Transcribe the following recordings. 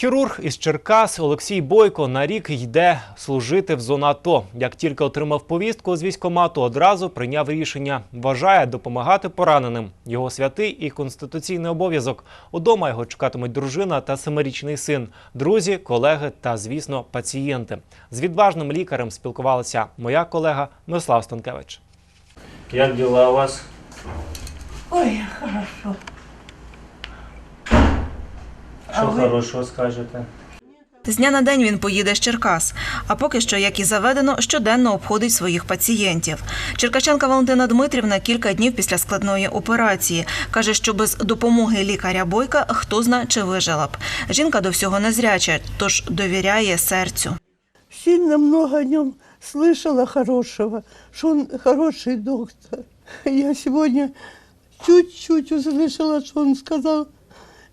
Хірург із Черкас Олексій Бойко на рік йде служити в зону АТО. Як тільки отримав повістку з військкомату, одразу прийняв рішення. Вважає допомагати пораненим. Його святий і конституційний обов'язок. Удома його чекатимуть дружина та семирічний син, друзі, колеги та, звісно, пацієнти. З відважним лікарем спілкувалася моя колега Мирослав Станкевич. Як діла у вас? Ой, хорошо. Що ви? хорошого скажете? З дня на день він поїде з Черкас. А поки що, як і заведено, щоденно обходить своїх пацієнтів. Черкачанка Валентина Дмитрівна кілька днів після складної операції каже, що без допомоги лікаря Бойка хто зна чи вижила б. Жінка до всього не зряча, тож довіряє серцю. Сильно много о нем слышала хорошего, что он хороший доктор. Я сегодня чуть-чуть услышала, что он сказал,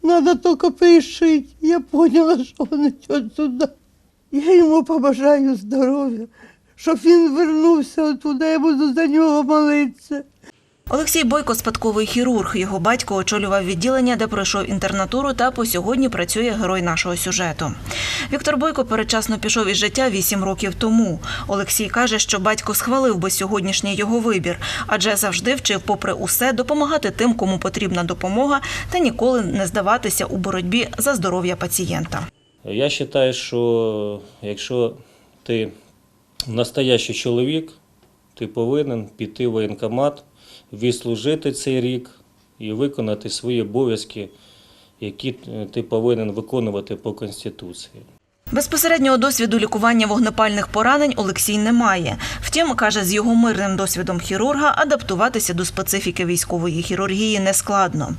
надо только пришить. Я поняла, що він йде туди. Я йому побажаю здоров'я, щоб він вернувся туди, я буду за нього молитися. Олексій Бойко спадковий хірург. Його батько очолював відділення, де пройшов інтернатуру, та по сьогодні працює герой нашого сюжету. Віктор Бойко передчасно пішов із життя вісім років тому. Олексій каже, що батько схвалив би сьогоднішній його вибір, адже завжди вчив, попри усе, допомагати тим, кому потрібна допомога, та ніколи не здаватися у боротьбі за здоров'я пацієнта. Я вважаю, що якщо ти настоящий чоловік, ти повинен піти в воєнкомат, відслужити цей рік і виконати свої обов'язки, які е, ти повинен виконувати по Конституції. Безпосереднього досвіду лікування вогнепальних поранень Олексій не має. Втім, каже, з його мирним досвідом хірурга адаптуватися до специфіки військової хірургії не складно.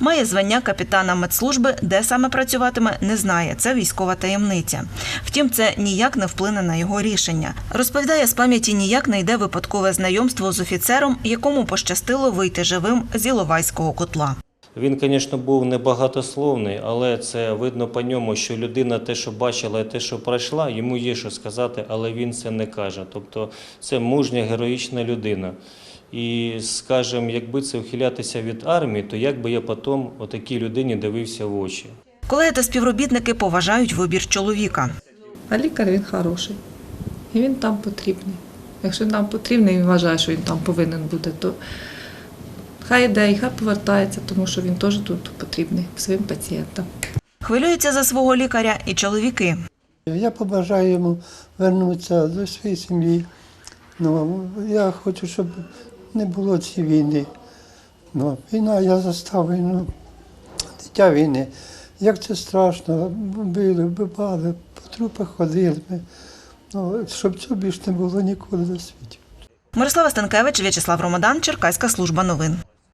Має звання капітана медслужби, де саме працюватиме, не знає. Це військова таємниця. Втім, це ніяк не вплине на його рішення. Розповідає, з пам'яті ніяк не йде випадкове знайомство з офіцером, якому пощастило вийти живим з Іловайського котла. Він, звісно, був небагатословний, але це видно по ньому, що людина те, що бачила, і те, що пройшла, йому є що сказати, але він це не каже. Тобто це мужня, героїчна людина. І, скажімо, якби це ухилятися від армії, то як би я потім отакій людині дивився в очі. Колеги та співробітники поважають вибір чоловіка. А лікар він хороший. І він там потрібний. Якщо нам потрібний, він вважає, що він там повинен бути, то хай йде і хай повертається, тому що він теж тут потрібний своїм пацієнтам. Хвилюються за свого лікаря і чоловіки. Я побажаю йому вернутися до своєї сім'ї. Ну, я хочу, щоб не було цієї війни. Ну, війна, я застав війну, дитя війни. Як це страшно, били, вбивали, по трупах ходили. Ну, щоб цього більше не було ніколи на світі. Мирослава Станкевич, В'ячеслав Ромадан, Черкаська служба новин.